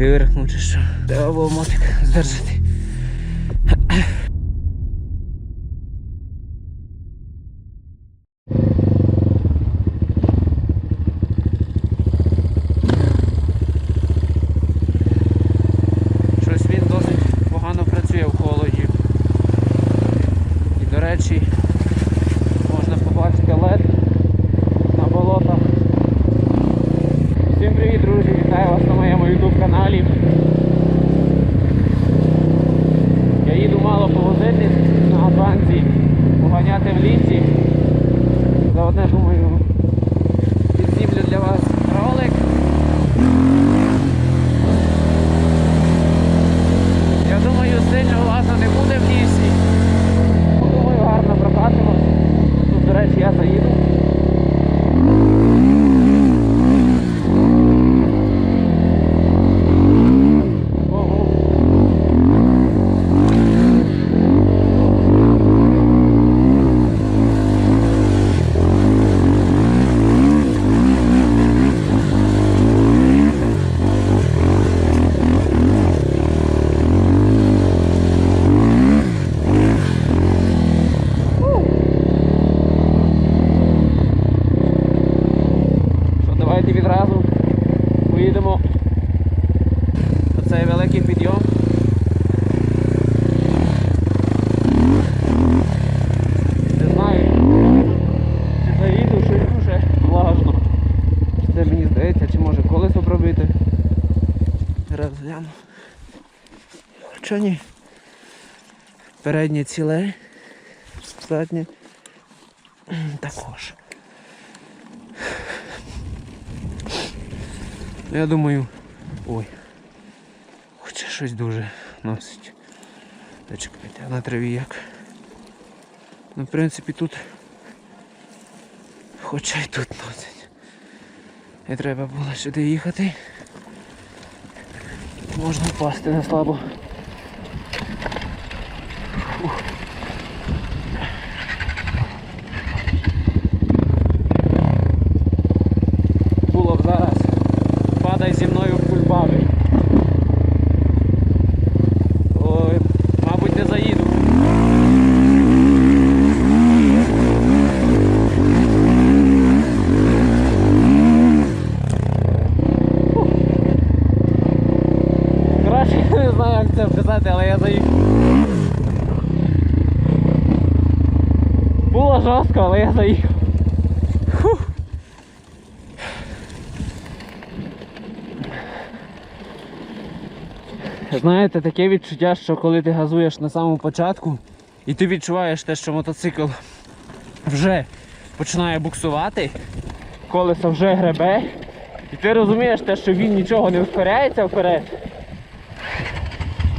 Виверхнув чи що. Треба було мотик здержати. Щось він досить погано працює в холоді. І до речі, можна побачити лед на болотах. Всім привіт, друзі! Вітаю вас на моєму YouTube каналі. Я їду мало повозити на адванці, поганяти в лісі. Заодне думаю, підзнімлю для вас ролик. Я думаю, сильно власне не буде в лісі. Думаю, гарно прокатимось. Тут, до речі, я заїду. Ого. Що, давайте відразу поїдемо на цей великий підйом. Не знаю, чи заїду, щось дуже влажно. Чи Це мені здається, чи може колесо пробити. Зараз гляну. Хоча ні. Переднє ціле, заднє також. Я думаю. Ой. Хоча щось дуже носить. Зачекайте, а на траві як. Ну, в принципі, тут. Хоча й тут носить. Не треба було сюди їхати. Можна впасти на слабо. Фух. Було б зараз. Падай зі мною в кульбаби. Ой, мабуть, не заїду. Фух. Коротше, не знаю, як це вказати, але я заїхав. Було жорстко, але я заїхав. Знаєте, таке відчуття, що коли ти газуєш на самому початку, і ти відчуваєш те, що мотоцикл вже починає буксувати, колесо вже гребе, і ти розумієш те, що він нічого не ускоряється вперед.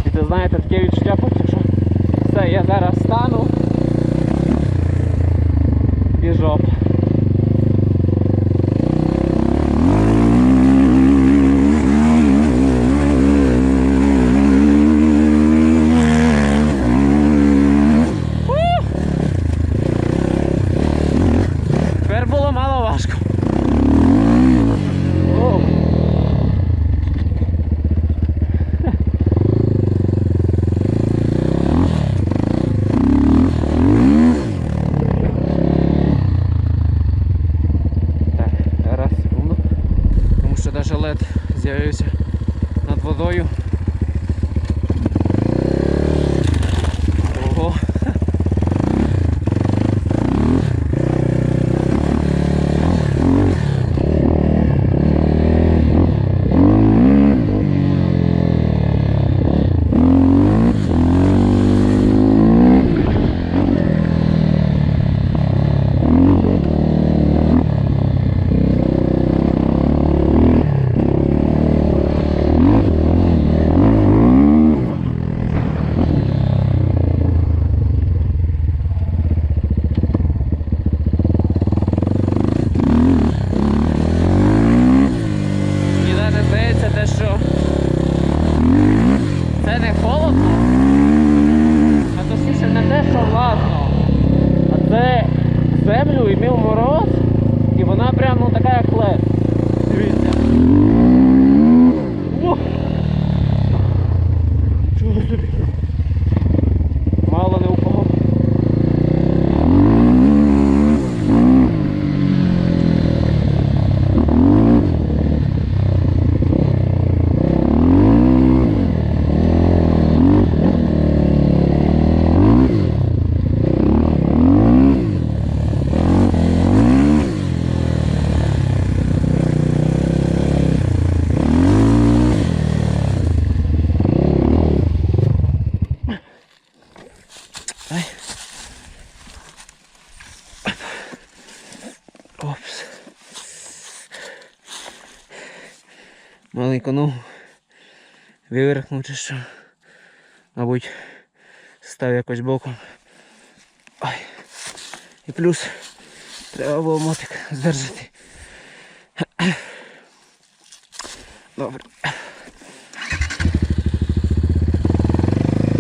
І ти знаєте, таке відчуття що все, я зараз стану Маленьку ногу. Виверхнув що. Мабуть, став якось боком. Ой. І плюс треба було мотик здержати. Добре.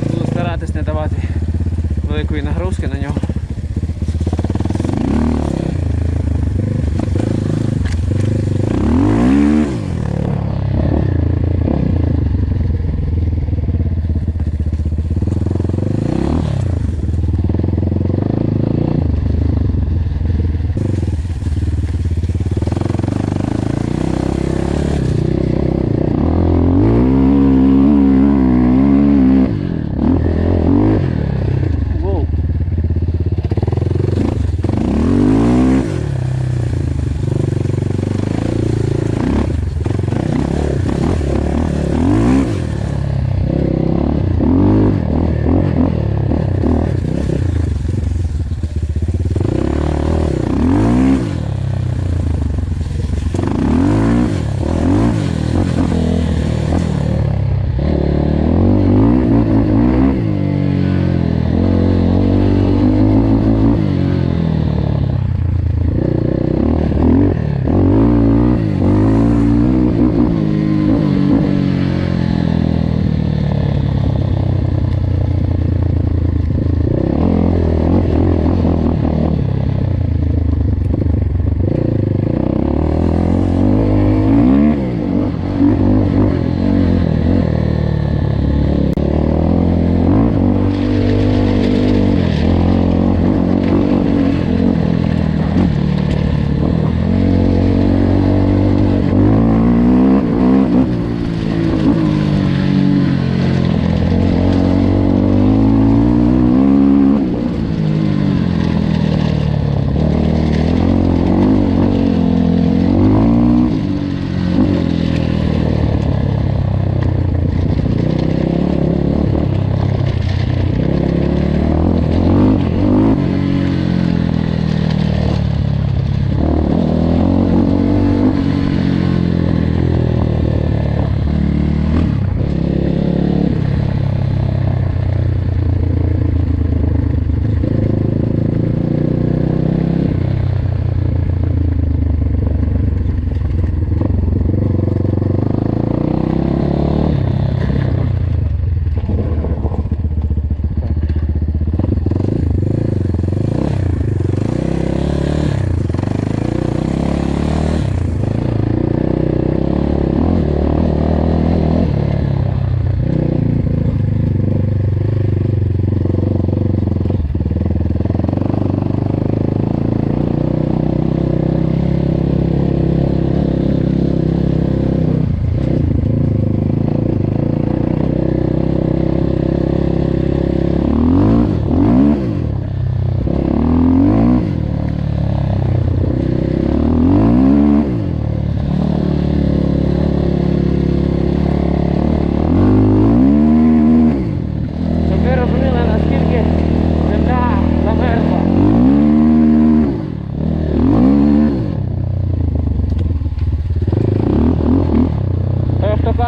Буду старатись не давати великої нагрузки на нього.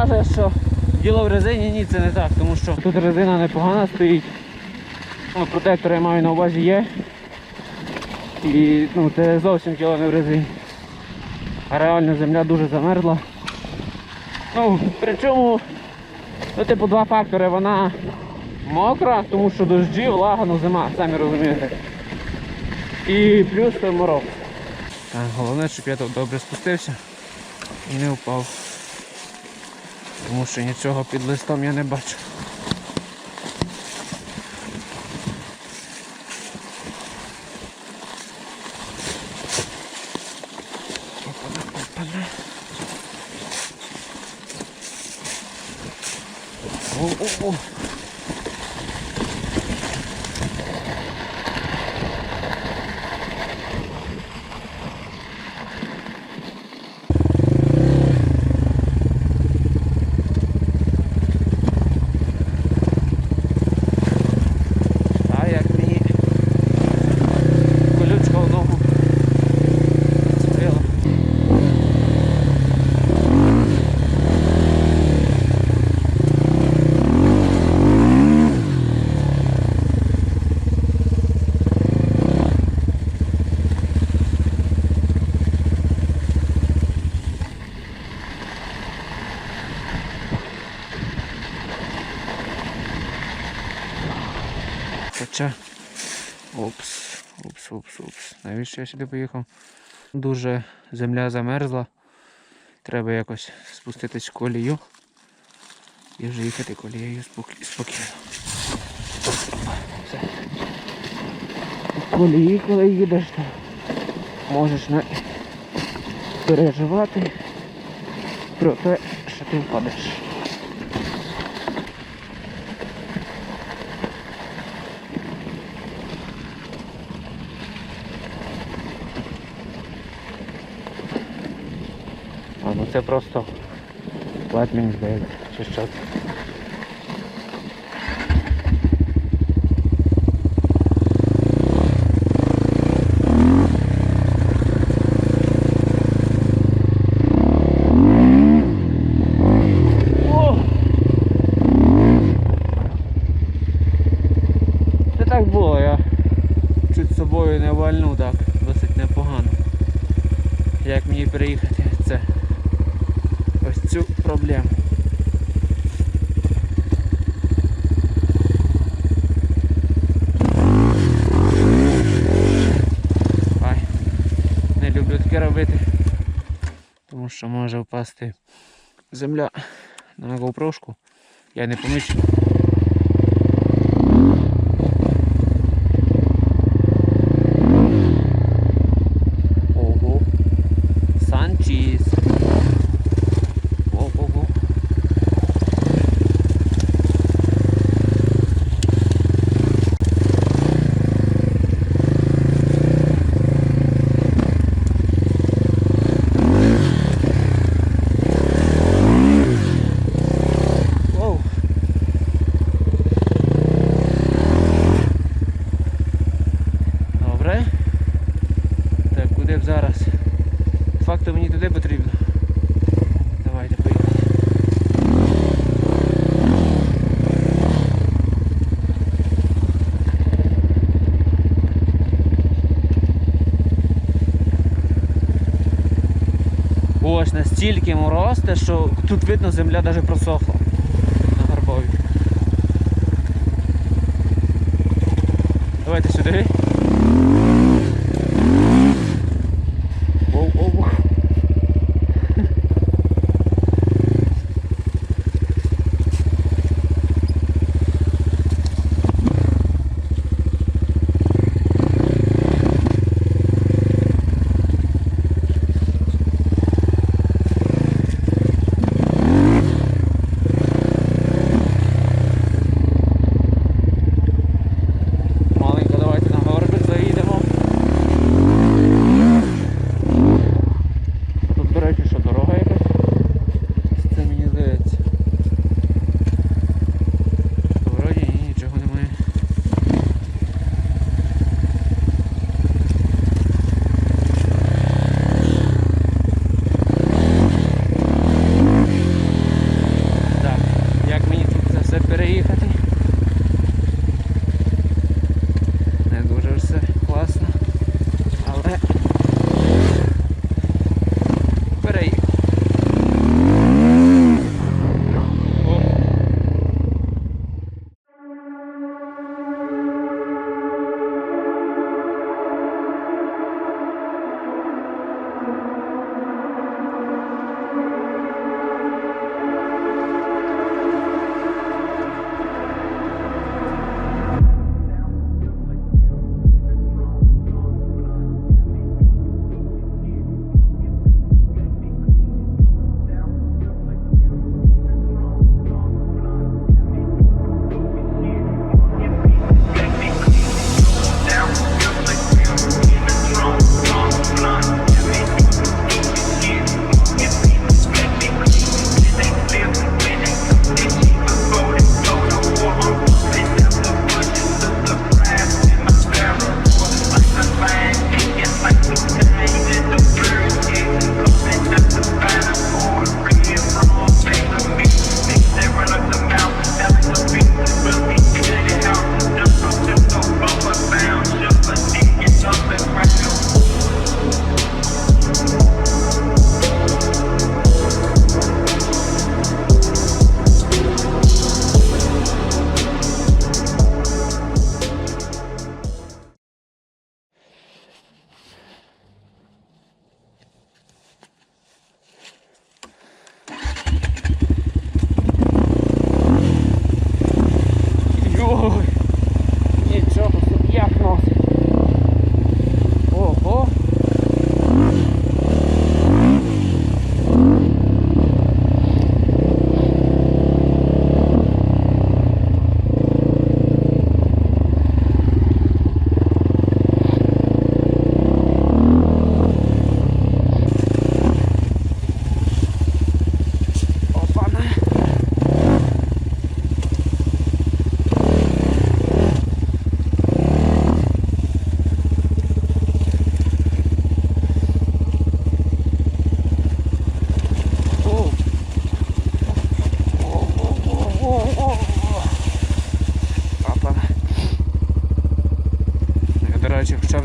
Каже, що діло в резині, ні, це не так, тому що тут резина непогана стоїть. Ну, протектор я маю на увазі є. І ну, це зовсім діло не в резині. А реально земля дуже замерзла. Ну, причому, ну, типу, два фактори. Вона мокра, тому що дощі, влага, ну зима, самі розумієте. І плюс мороз. Так, головне, щоб я тут добре спустився і не впав. Тому що нічого під листом я не бачу. Опана, Опс, опс, опс, опс. Навіщо я сюди поїхав? Дуже земля замерзла. Треба якось спуститись колію. І вже їхати колією спокійно. Колії, коли їдеш, то можеш не переживати про те, що ти впадеш. Це просто платмінь здається, чи що це. О! Це так було, я чуть собою не вальну так, досить непогано. Як мені переїхати це ось цю проблему. Ай, не люблю таке робити, тому що може впасти земля на GoPro-шку. Я не помічу. Ого. Санчіз. Ого. Воу. Добре. Так, куди б зараз? Факту мені туди потрібно. Давайте поїхали. Ось настільки те, що тут видно земля навіть просохла на Горбові. Давайте сюди.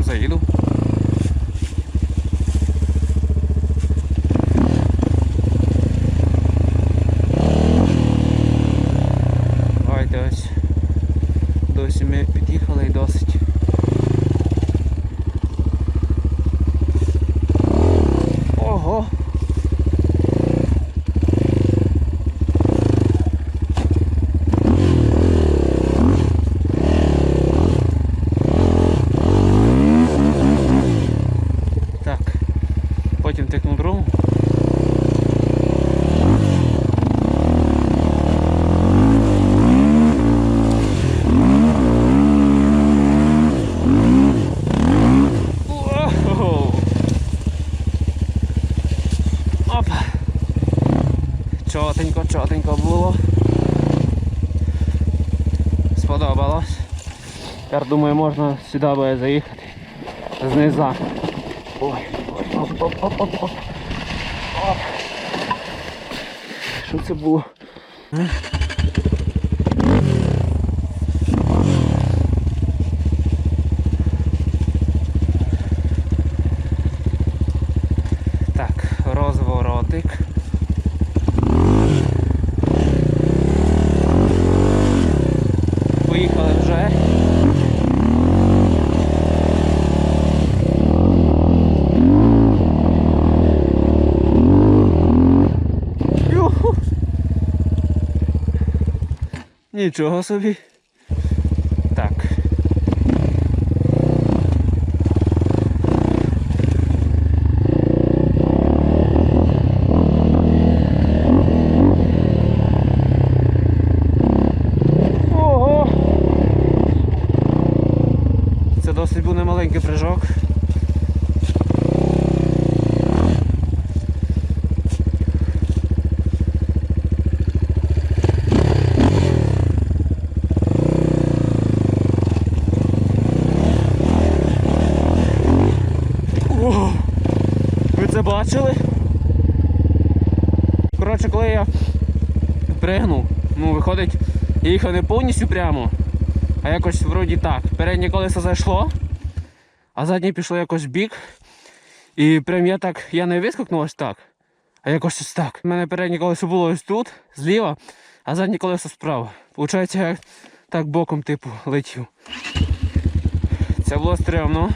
thì думаю, можна сюди буде заїхати. Знизу. Ой, ой, оп, оп, оп, оп, оп. Що це було? Так, розворотик. Нічого собі. Так. Ого! Це досить був немаленький прыжок. О, ви це бачили? Коротше, коли я пригнув, ну виходить, я їхав не повністю прямо, а якось вроді так. Переднє колесо зайшло, а заднє пішло якось бік. І прям я так, я не вискокнув ось так, а якось ось так. У мене переднє колесо було ось тут, зліва, а заднє колесо справа. Получається, я так боком типу летів. Це було стрьомно.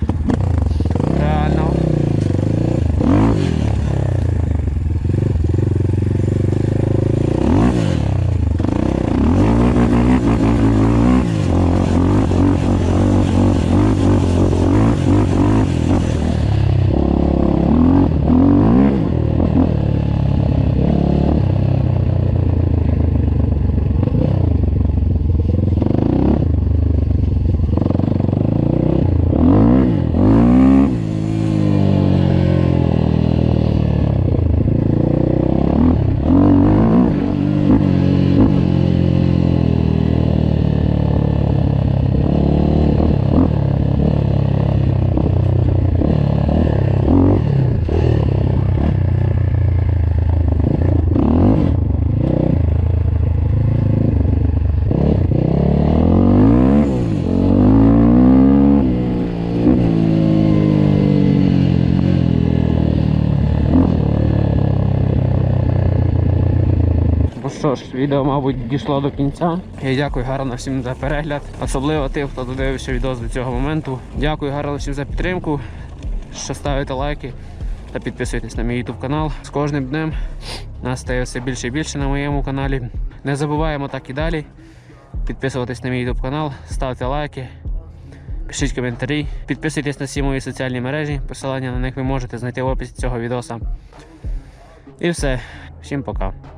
Реально. Ну що ж, відео, мабуть, дійшло до кінця. Я дякую гарно всім за перегляд, особливо тим, хто додивився відео до цього моменту. Дякую гарно всім за підтримку, що ставите лайки та підписуйтесь на мій YouTube канал. З кожним днем нас стає все більше і більше на моєму каналі. Не забуваємо так і далі. Підписуватись на мій YouTube канал, ставте лайки, пишіть коментарі, підписуйтесь на всі мої соціальні мережі. Посилання на них ви можете знайти в описі цього відео. І все. Всім пока.